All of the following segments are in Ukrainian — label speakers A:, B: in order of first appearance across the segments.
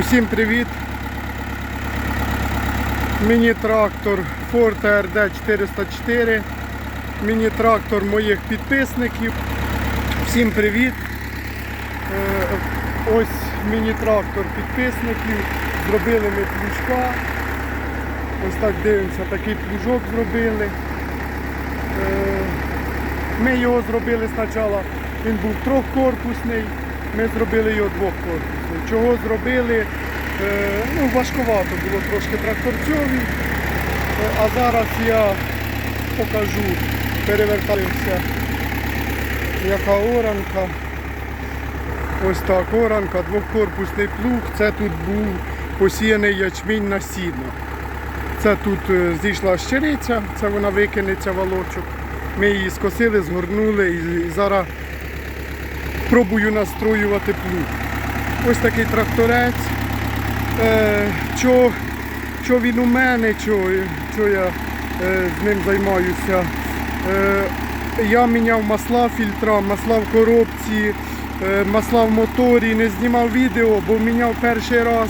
A: Усім привіт! Міні-трактор Ford RD 404. Міні-трактор моїх підписників. Всім привіт! Е, Ось міні-трактор підписників. Зробили ми плужка. Ось так дивимося, такий плужок зробили. Е, Ми його зробили спочатку, він був трьохкорпусний, ми зробили його двохкорпусний. Чого зробили? Е, Ну, важковато було трошки тракторцьові. Е, А зараз я покажу, перевертаюся, яка оранка. Ось так, оранка, двохкорпусний плуг. Це тут був посіяний ячмінь на сіно. Це тут е, зійшла щириця, це вона викинеться волочок. Ми її скосили, згорнули і зараз пробую настроювати плуг. Ось такий тракторець. Е, що, що він у мене, що, що я е, з ним займаюся. Е, я міняв масла фільтра, масла в коробці, масла в моторі, не знімав відео, бо міняв перший раз.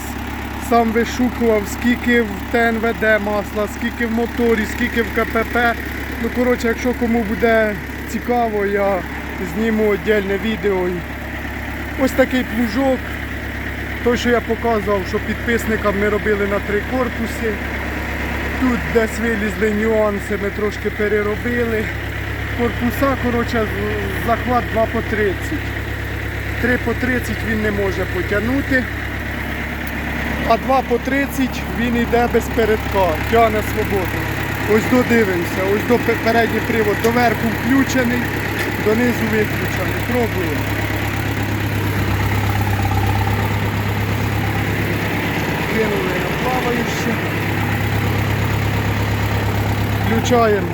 A: Сам вишукував, скільки в ТНВД масла, скільки в моторі, скільки в КПП. Ну, коротше, якщо кому буде цікаво, я зніму віддільне відео. Ось такий плужок. Той, що я показував, що підписникам ми робили на три корпуси. Тут десь вилізли нюанси, ми трошки переробили. Корпуса, коротше, захват 2 по 30. 3 по 30 він не може потягнути. А 2 по 30 він йде без передка, тягне свободно. Ось додивимося, ось до пе- передній привод доверху включений, донизу виключили, Пробуємо. Кинули на плаваюче. Включаємо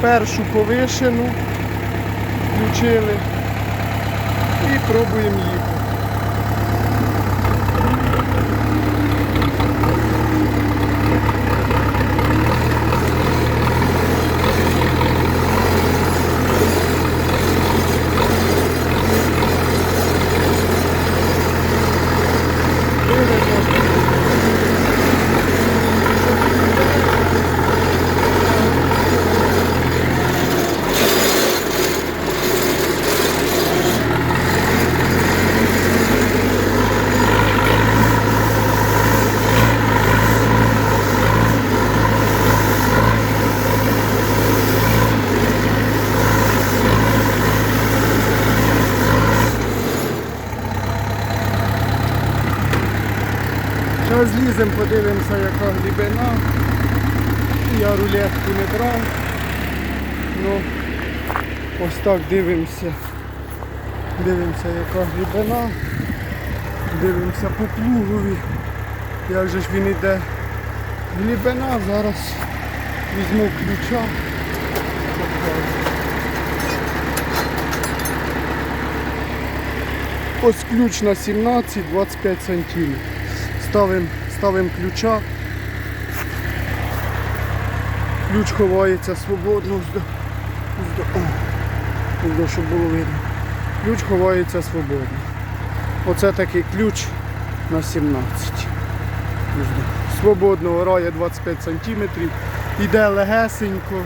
A: першу повишену, включили і пробуємо їхати. Дивимося. Зараз зліземо, подивимося, яка глибина. Я рулетку не брав. Ну, ось так дивимося. Дивимося, яка глибина. Дивимося по плугові. Як же ж він йде. Глибина, зараз візьму ключа. Ось ключ на 17-25 сантиметрів. Ставимо ставим ключа. Ключ ховається свободно. Щоб було видно. Ключ ховається свободно. Оце такий ключ на 17. Ось до. Свободно орає 25 см. Іде легесенько.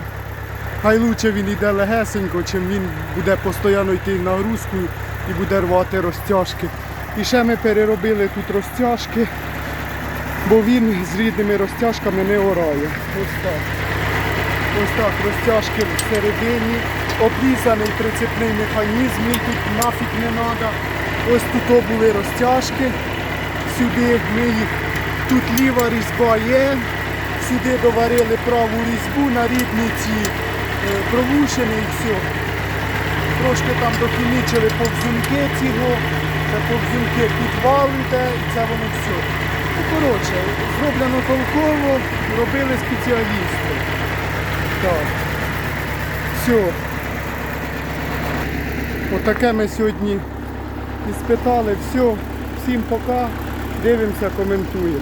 A: Хай лучше він йде легесенько, чим він буде постійно йти в нагрузку і буде рвати розтяжки. І ще ми переробили тут розтяжки, бо він з рідними розтяжками не орає. Ось так. Ось так, розтяжки всередині, обрізаний прицепний механізм, він тут нафіг не треба. Ось тут були розтяжки. Сюди ми їх, тут ліва різьба є, сюди доварили праву різьбу на рідні ці е, провушені і все. Трошки там дохімічили повзунки цього, це повзунки підвалите і це воно все. Ну, коротше, зроблено толково, робили спеціалісти. Так. Все. Отаке ми сьогодні іспитали. Все. Всім пока. Дивимося, коментуємо.